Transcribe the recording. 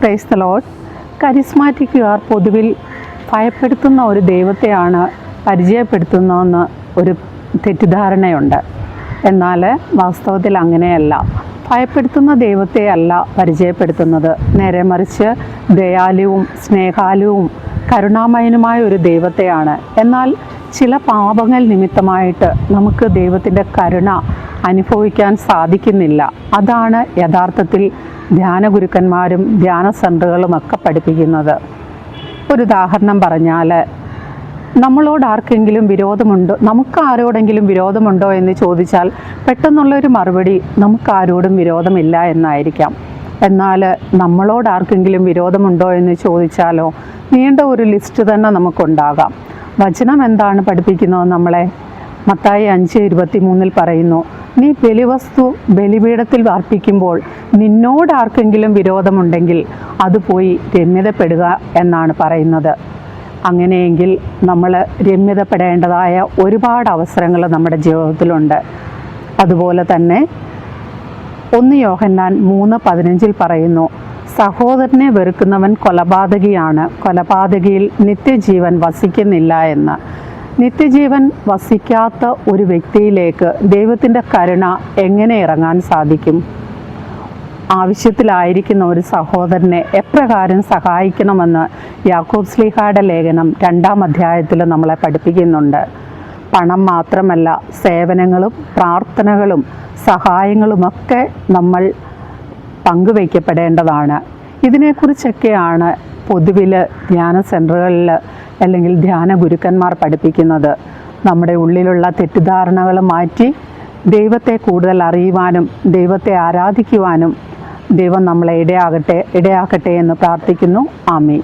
Praise the load കരിസ്മാറ്റിക്കുകാർ പൊതുവിൽ ഭയപ്പെടുത്തുന്ന ഒരു ദൈവത്തെയാണ് പരിചയപ്പെടുത്തുന്നതെന്ന് ഒരു തെറ്റിദ്ധാരണയുണ്ട്. എന്നാൽ വാസ്തവത്തിൽ അങ്ങനെയല്ല. ഭയപ്പെടുത്തുന്ന ദൈവത്തെയല്ല പരിചയപ്പെടുത്തുന്നത്. നേരെ മറിച്ച് ദയാലുവും സ്നേഹാലുവും കരുണാമയനുമായ ഒരു ദൈവത്തെയാണ്. എന്നാൽ ചില പാപങ്ങൾ നിമിത്തമായിട്ട് നമുക്ക് ദൈവത്തിന്റെ കരുണ അനുഭവിക്കാൻ സാധിക്കുന്നില്ല. അതാണ് യഥാർത്ഥത്തിൽ ധ്യാന ഗുരുക്കന്മാരും ധ്യാന സെന്ററുകളും ഒക്കെ പഠിപ്പിക്കുന്നത്. ഒരു ഉദാഹരണം പറഞ്ഞാൽ നമ്മളോട് ആർക്കെങ്കിലും വിരോധമുണ്ടോ? നമുക്ക് ആരോടെങ്കിലും വിരോധമുണ്ടോ എന്ന് ചോദിച്ചാൽ പെട്ടെന്നുള്ളൊരു മറുപടി നമുക്ക് ആരോടും വിരോധമില്ല എന്നായിരിക്കാം. എന്നാൽ നമ്മളോട് ആർക്കെങ്കിലും വിരോധമുണ്ടോ എന്ന് ചോദിച്ചാലോ നീണ്ട ഒരു ലിസ്റ്റ് തന്നെ നമുക്കുണ്ടാകാം. വചനം എന്താണ് പഠിപ്പിക്കുന്നത് നമ്മളെ? മത്തായി അഞ്ച് ഇരുപത്തി മൂന്നിൽ പറയുന്നു നീ ബലിവസ്തു ബലിപീഠത്തിൽ അർപ്പിക്കുമ്പോൾ നിന്നോട് ആർക്കെങ്കിലും വിരോധമുണ്ടെങ്കിൽ അത് പോയി രമ്യതപ്പെടുക എന്നാണ് പറയുന്നത്. അങ്ങനെയെങ്കിൽ നമ്മൾ രമ്യതപ്പെടേണ്ടതായ ഒരുപാട് അവസരങ്ങൾ നമ്മുടെ ജീവിതത്തിലുണ്ട്. അതുപോലെ തന്നെ ഒന്ന് യോഹന്നാൻ മൂന്ന് പതിനഞ്ചിൽ പറയുന്നു സഹോദരനെ വെറുക്കുന്നവൻ കൊലപാതകിയാണ്. കൊലപാതകിയിൽ നിത്യജീവൻ വസിക്കുന്നില്ല എന്ന്. നിത്യജീവൻ വസിക്കാത്ത ഒരു വ്യക്തിയിലേക്ക് ദൈവത്തിന്റെ കരുണ എങ്ങനെ ഇറങ്ങാൻ സാധിക്കും? ആവശ്യത്തിലായിരിക്കുന്ന ഒരു സഹോദരനെ എപ്രകാരം സഹായിക്കണമെന്ന് യാക്കൂബ് സ്ലീഹായുടെ ലേഖനം രണ്ടാം അധ്യായത്തിൽ നമ്മളെ പഠിപ്പിക്കുന്നുണ്ട്. പണം മാത്രമല്ല സേവനങ്ങളും പ്രാർത്ഥനകളും സഹായങ്ങളുമൊക്കെ നമ്മൾ പങ്കുവയ്ക്കപ്പെടേണ്ടതാണ്. ഇതിനെക്കുറിച്ചൊക്കെയാണ് പൊതുവിൽ ധ്യാന സെന്ററുകളിൽ അല്ലെങ്കിൽ ധ്യാന ഗുരുക്കന്മാർ പഠിപ്പിക്കുന്നത്. നമ്മുടെ ഉള്ളിലുള്ള തെറ്റിദ്ധാരണകൾ മാറ്റി ദൈവത്തെ കൂടുതൽ അറിയുവാനും ദൈവത്തെ ആരാധിക്കുവാനും ദൈവം നമ്മളെ ഇടയാകട്ടെ ഇടയാക്കട്ടെ എന്ന് പ്രാർത്ഥിക്കുന്നു. ആമീൻ.